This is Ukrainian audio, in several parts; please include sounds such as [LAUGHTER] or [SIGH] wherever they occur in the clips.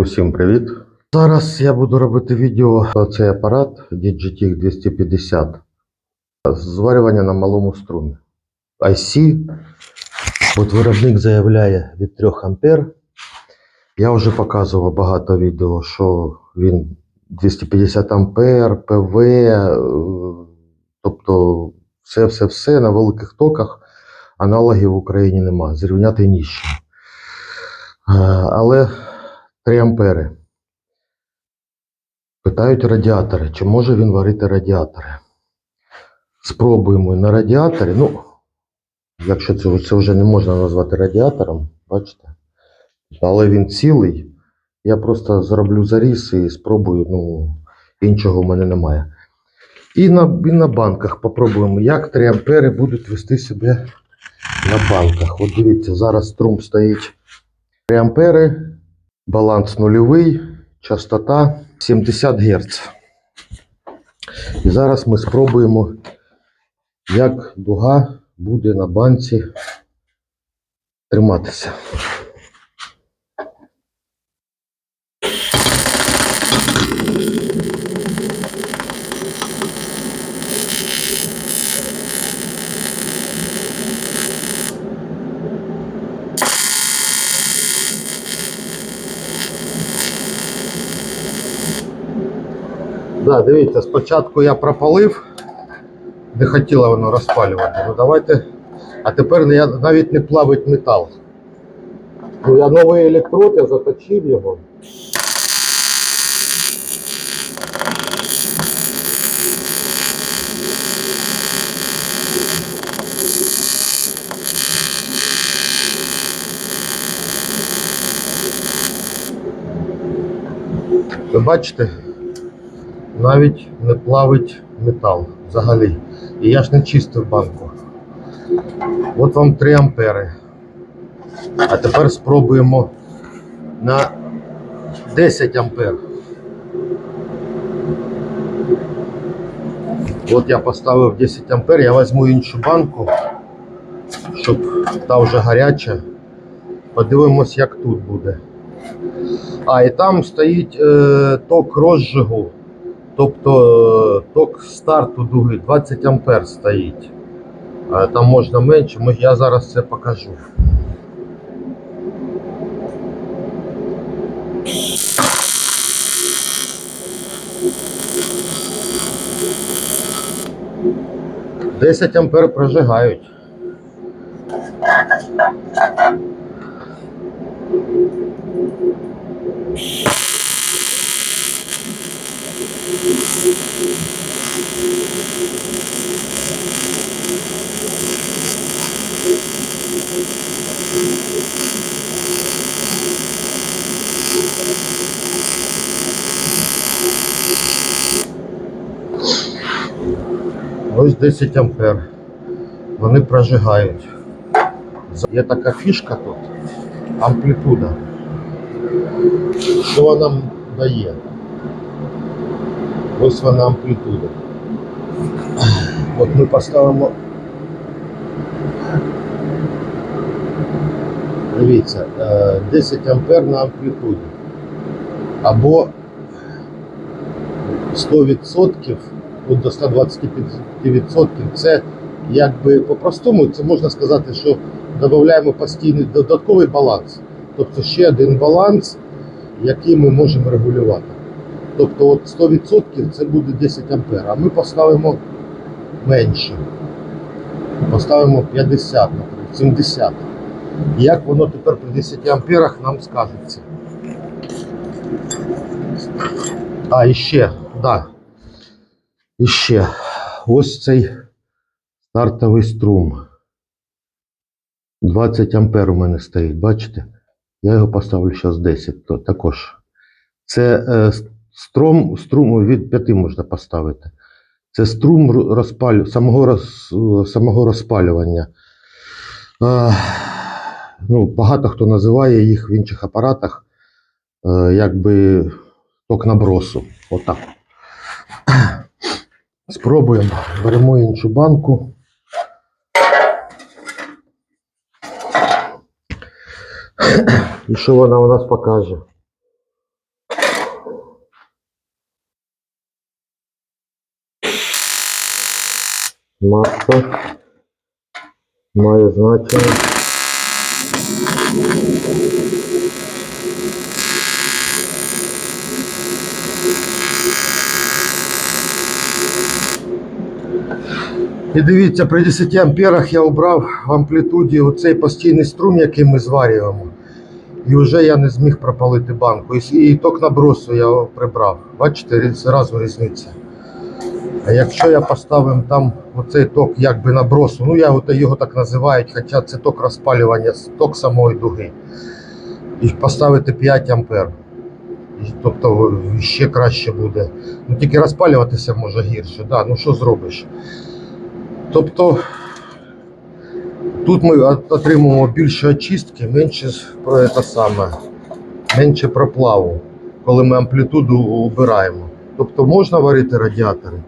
Усім привіт! Зараз я буду робити відео про цей апарат DigiTech 250 зварювання на малому струмі. IC. От виробник заявляє від 3 ампер. Я вже показував багато відео, що він 250 ампер, ПВ, тобто все-все-все на великих токах. Аналогів в Україні нема. Зрівняти ні з чим. Е, Але 3 ампери. Питають радіатори, чи може він варити радіатори. Спробуємо на радіаторі. Ну, якщо це, це вже не можна назвати радіатором, бачите? Але він цілий. Я просто зроблю заріз і спробую, ну, іншого в мене немає. І на, і на банках попробуємо, як 3 ампери будуть вести себе на банках. От дивіться, зараз струм стоїть 3 ампери, баланс нульовий, частота 70 Гц. І зараз ми спробуємо, як дуга буде на банці триматися. Да, дивіться, спочатку я пропалив, не хотіла воно розпалювати. Ну давайте. А тепер я навіть не плавить метал. Ну, я новий електрод, я заточив його. Ви бачите? Навіть не плавить метал взагалі. І я ж не чистив банку. От вам 3 ампери. А тепер спробуємо на 10 ампер. От я поставив 10 ампер, я візьму іншу банку, щоб та вже гаряча. Подивимось, як тут буде. А, і там стоїть е, ток розжигу. Тобто е, ток старту дуги 20 ампер стоїть. Там можна менше, я зараз це покажу. Десять ампер прожигають. Ось 10 ампер. Вони прожигають. Є така фішка тут. Амплітуда. Що вона дає? Ось вона амплітуда. От ми поставимо. Дивіться, е, 10 ампер на амплітуді. Або 100% от до 125% це якби по-простому, це можна сказати, що додаємо постійний додатковий баланс. Тобто ще один баланс, який ми можемо регулювати. Тобто от 100% це буде 10 ампер, а ми поставимо менше. Поставимо 50, наприклад, 70. Як воно тепер при 10 амперах нам скажеться. А, і ще, да. І ще. Ось цей стартовий струм. 20 ампер у мене стоїть, бачите? Я його поставлю зараз 10, то також. Це е, струм, струм від 5 можна поставити. Це струм розпалю, самого, роз, самого розпалювання. Е, ну, багато хто називає їх в інших апаратах е, якби ток набросу. Отак. [CLEARS THROAT] Спробуємо. Беремо іншу банку. [CLEARS THROAT] І що вона у нас покаже? Маска має значення. І дивіться, при 10 амперах я обрав в амплітуді оцей постійний струм, який ми зварюємо. І вже я не зміг пропалити банку. І, ток набросу я прибрав. Бачите, зразу різниця. А якщо я поставив там оцей ток якби набросу, ну я його так називають, хоча це ток розпалювання, ток самої дуги. І поставити 5 ампер. Тобто ще краще буде. Ну тільки розпалюватися може гірше. Да, ну що зробиш? Тобто тут ми отримуємо більше очистки, менше про це саме, менше проплаву, коли ми амплітуду обираємо. Тобто можна варити радіатори.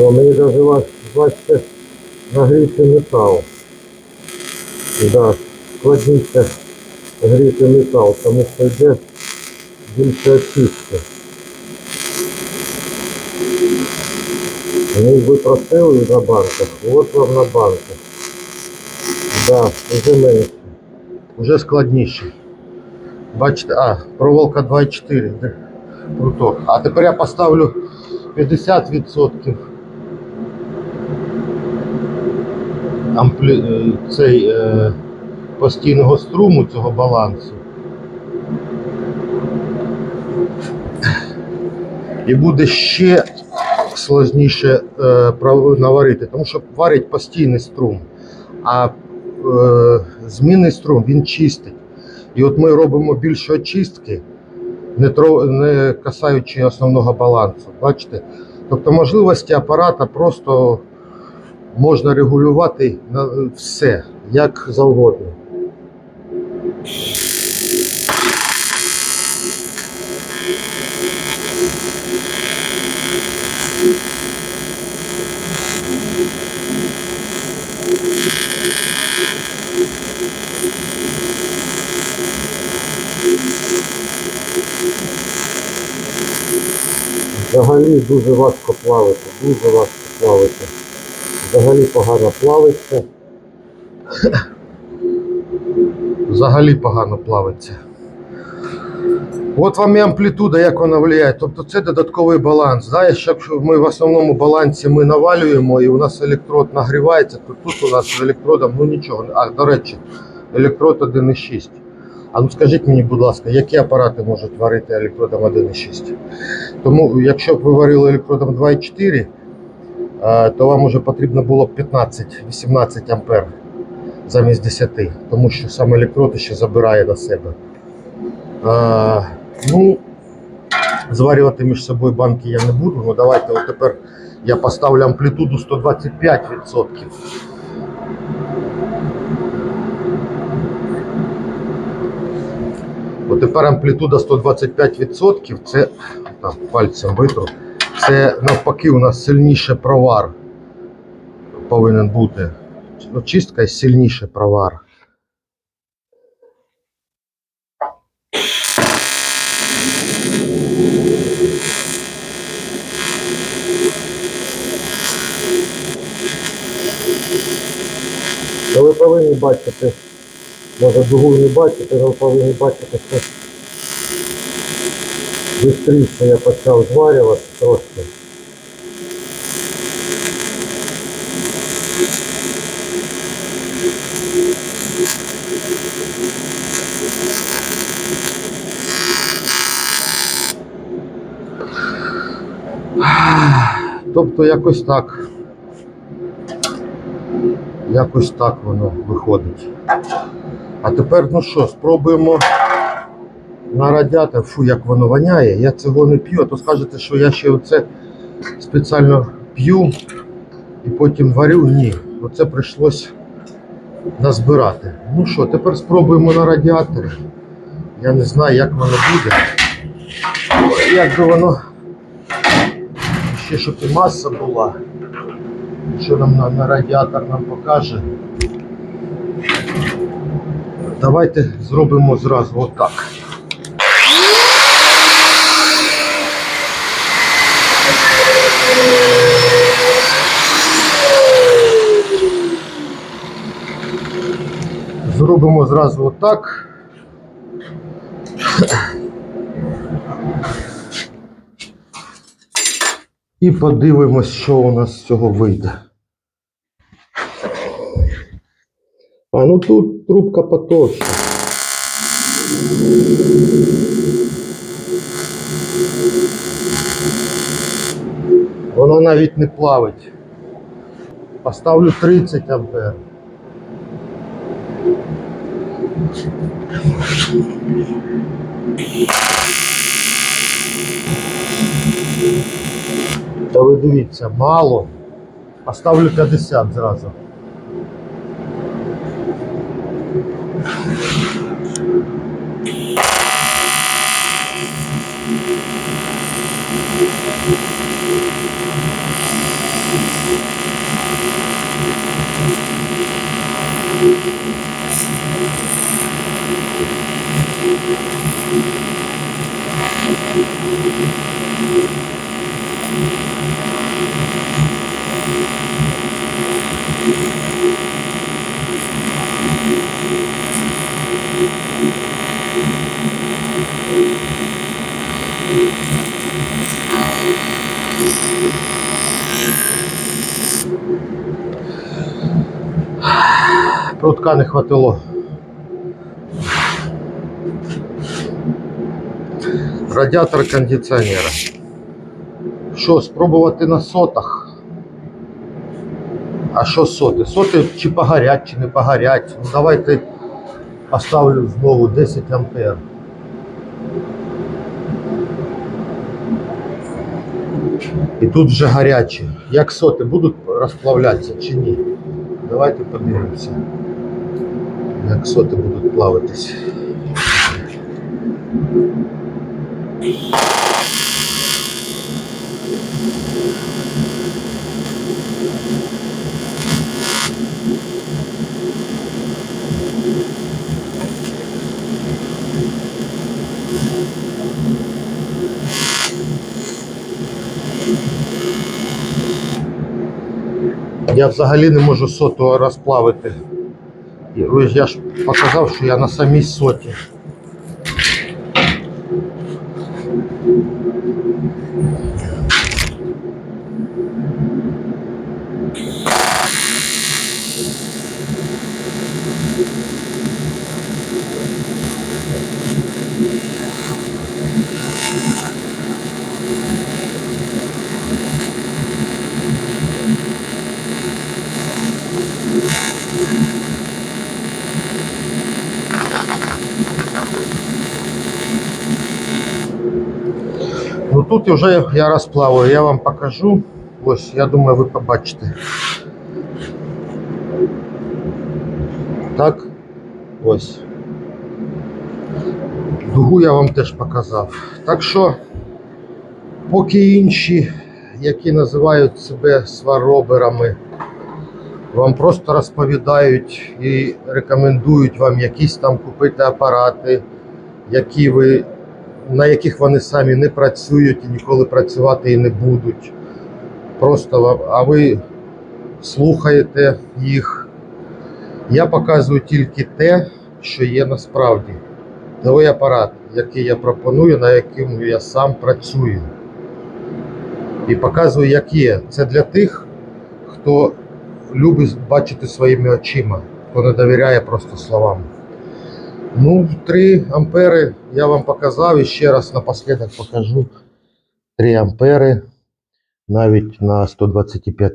О, мені навіть вас, бачите, нагрівся метал. Да, складніше гріти метал, тому що йде більше очистки. Ну, ви просили на банках, от вам на банках. Да, вже менше. Вже складніше. Бачите, а, проволока 2,4. де Пруток. А тепер я поставлю 50% амплі... е, цей е, постійного струму цього балансу. І буде ще сложніше е, наварити, тому що варить постійний струм, а е, змінний струм він чистить. І от ми робимо більше очистки, не, не касаючи основного балансу. Бачите? Тобто можливості апарата просто можна регулювати на все, як завгодно. Взагалі дуже важко плавати, дуже важко плавати. Взагалі погано плавиться. Взагалі погано плавиться. От вам і амплітуда, як вона впливає. Тобто це додатковий баланс. Да? Якщо ми в основному балансі ми навалюємо і у нас електрод нагрівається, то тут у нас з електродом ну нічого. А до речі, електрод 1,6. А ну скажіть мені, будь ласка, які апарати можуть варити електродом 1,6? Тому, якщо б ви варили електродом 2,4, е, то вам вже потрібно було б 15-18 ампер замість 10, тому що саме електрод ще забирає на себе. Е, Ну, зварювати між собою банки я не буду. Ну давайте от тепер я поставлю амплітуду 125%. От тепер амплітуда 125%, це так, пальцем витру. Це навпаки у нас сильніше провар повинен бути. Ну, чистка і сильніше провар. Ви повинні бачити, може дугу не бачите, але ви повинні бачити, що швидше я почав зварювати трошки. Тобто якось так. Якось так воно виходить. А тепер, ну що, спробуємо на радіатор. Фу, як воно воняє. Я цього не п'ю, а то скажете, що я ще оце спеціально п'ю і потім варю. Ні. Оце прийшлось назбирати. Ну що, тепер спробуємо на радіаторі. Я не знаю, як воно буде. Як би воно ще щоб і маса була. Що нам на, на радіатор нам покаже. Давайте зробимо зразу отак. Зробимо зразу отак. І подивимось, що у нас з цього вийде. А ну тут трубка потовща. Вона навіть не плавить. Поставлю 30 ампер. Та ви дивіться, мало. Поставлю 50 зразу. Thank you. Прутка не хватило. Радіатор кондиціонера. Що, спробувати на сотах? А що соти? Соти чи погорять, чи не погорять. Ну, давайте поставлю знову 10 ампер. І тут вже гарячі. Як соти будуть розплавлятися чи ні? Давайте подивимося, як соти будуть плавитись. Я взагалі не можу соту розплавити. Ось я ж показав, що я на самій соті. Ну тут вже я розплавую, я вам покажу. Ось, я думаю, ви побачите. Так, ось. Дугу я вам теж показав. Так що, поки інші, які називають себе свароберами, вам просто розповідають і рекомендують вам якісь там купити апарати, які ви на яких вони самі не працюють і ніколи працювати і не будуть. Просто а ви слухаєте їх. Я показую тільки те, що є насправді. Той апарат, який я пропоную, на якому я сам працюю. І показую, як є. Це для тих, хто любить бачити своїми очима, хто не довіряє просто словам. Ну, 3 ампери я вам показав і ще раз напослідок покажу. 3 ампери навіть на 125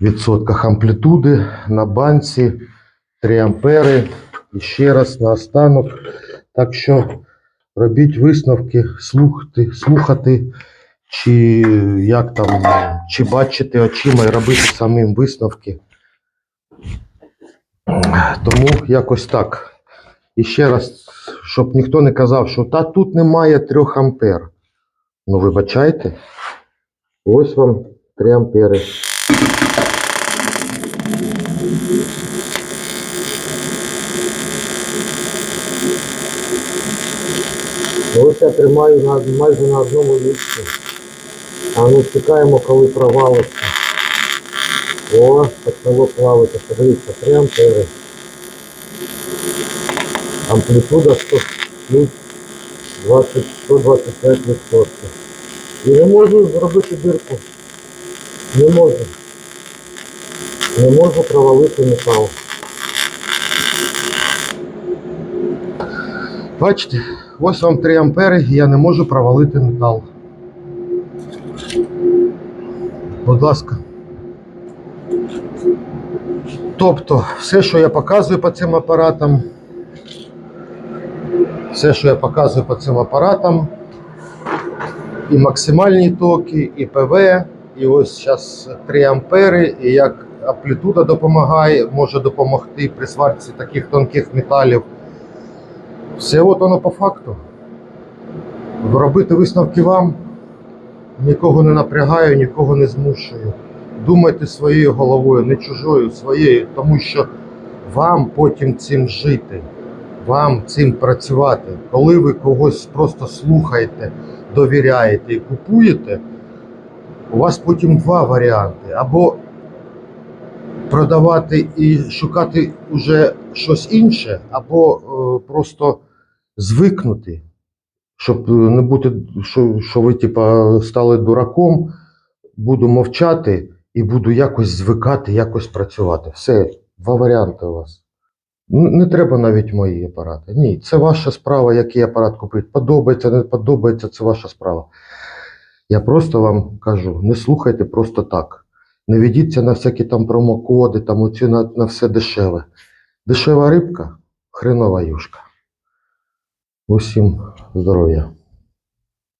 відсотках амплітуди на банці 3 ампери. І ще раз на останок. Так що робіть висновки, слухати, слухати, чи як там, чи бачити очима і робити самим висновки. Тому якось так. І ще раз, щоб ніхто не казав, що та тут немає 3 ампер. Ну, вибачайте, ось вам 3 ампери. Ось я тримаю на, майже на одному місці. А ми чекаємо, коли провалиться. О, почало плавити. Подивіться, 3 ампери. Амплітуда 100, плюс 20, 125 відсотків. І не можу зробити дирку. Не можу. Не можу провалити метал. Бачите, ось вам 3 ампери, і я не можу провалити метал. Будь ласка. Тобто, все, що я показую по цим апаратам, все, що я показую по цим апаратам, і максимальні токи, і ПВ, і ось зараз 3 ампери, і як амплітуда допомагає, може допомогти при сварці таких тонких металів. Все от воно по факту. Робити висновки вам. Нікого не напрягаю, нікого не змушую. Думайте своєю головою, не чужою, своєю, тому що вам потім цим жити, вам цим працювати. Коли ви когось просто слухаєте, довіряєте і купуєте, у вас потім два варіанти. Або продавати і шукати вже щось інше, або е, просто звикнути, щоб не бути, що, що ви типа стали дураком, буду мовчати і буду якось звикати, якось працювати. Все, два варіанти у вас. Не треба навіть мої апарати. Ні, це ваша справа, який апарат купити. Подобається, не подобається, це ваша справа. Я просто вам кажу, не слухайте просто так. Не ведіться на всякі там промокоди, там оці на, на все дешеве. Дешева рибка, хренова юшка. Усім здоров'я.